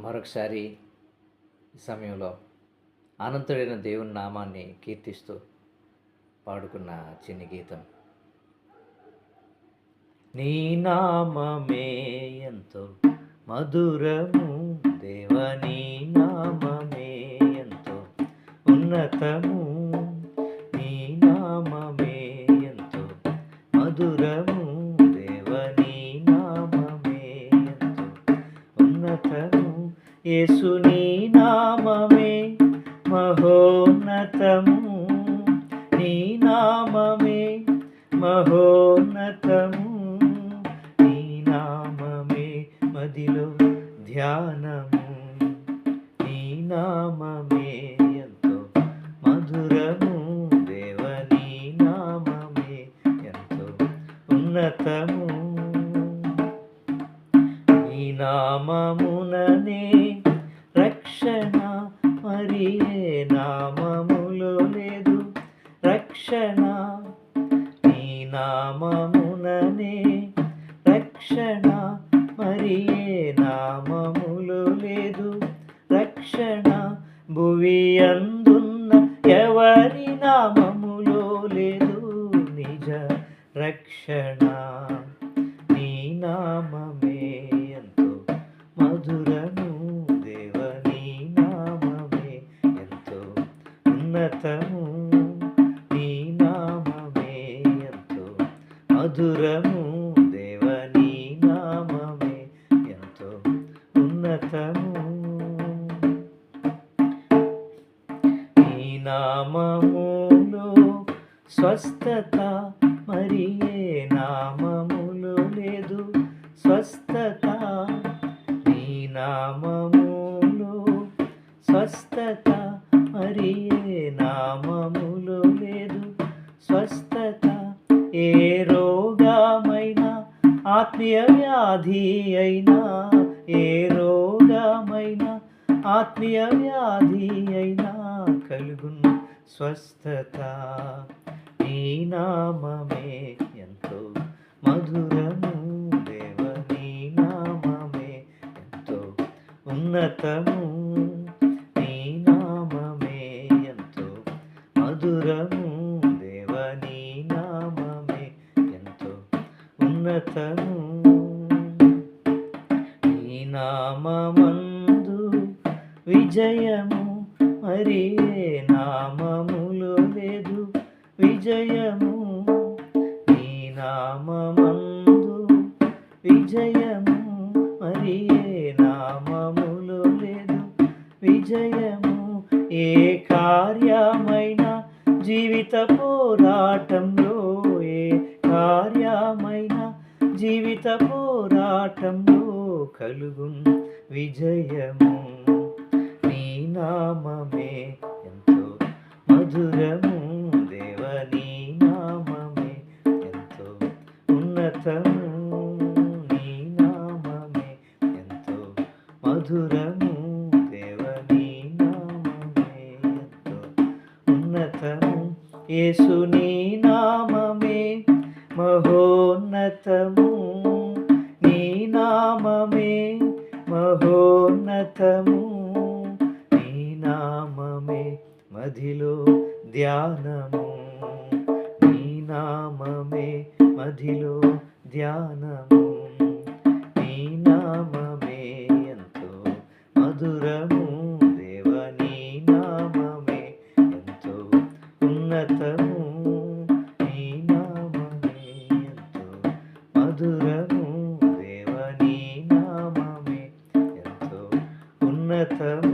మరొకసారి ఈ సమయంలో అనంతుడైన దేవుని నామాన్ని కీర్తిస్తూ పాడుకున్న చిన్ని గీతం. నీ నామమే ఎంతో మధురము దేవ నీ నామమే ఎంతో ఉన్నతము. నీ నామమే ఎంతో మధురము యేసుని నామమే మహోన్నతము. నీ నామమే మహోన్నతము నామముననే రక్షణ మరి ఏ నామములో లేదు. రక్షణ నీ నామముననే రక్షణ మరి ఏ నామములో లేదు. రక్షణ భువి అందున్న ఎవరి నామములో లేదు. నిజ రక్షణ మధురము దేవనీ నామమే ఎంతో ఉన్నతము. ఈ నామములో స్వస్థత మరి ఏ నామములో లేదు స్వస్థత. నీ నామములో స్వస్థత మరి ఏ నామములో లేదు స్వస్థత. ఏ ఆత్మీయ వ్యాధి అయినా ఏ రోగమైనా ఆత్మీయ వ్యాధి అయినా కలుగును స్వస్థత. నీ నామమే ఎంతో మధురము దేవ నీ నామమే ఎంతో ఉన్నతము. నీ నామమే ఎంతో మధురము నామమందు విజయము మరి ఏ నామములో లేదు. విజయము నీ నామమందు విజయము మరి ఏ నామములో లేదు. విజయము ఏ కార్యమైన జీవిత పోరాటంలో ఏ కార్యమైన జీవిత పోరాటంలో కలుగుం విజయము. నీ నామమే ఎంతో మధురము. దేవ నీ నామమే ఎంతో ఉన్నతము. నీ నామమే ఎంతో మధురము. దేవ నీ నామమే ఎంతో ఉన్నతము. యేసు నీ నామమే మహోన్నతము. మహోన్నతము నీ నామమే మదిలో ధ్యానము. నీ నామమే మదిలో ధ్యానము. నీ నామమే ఎంతో మధురము. దేవ నీ నామమే ఎంతో ఉన్నతము. దేవ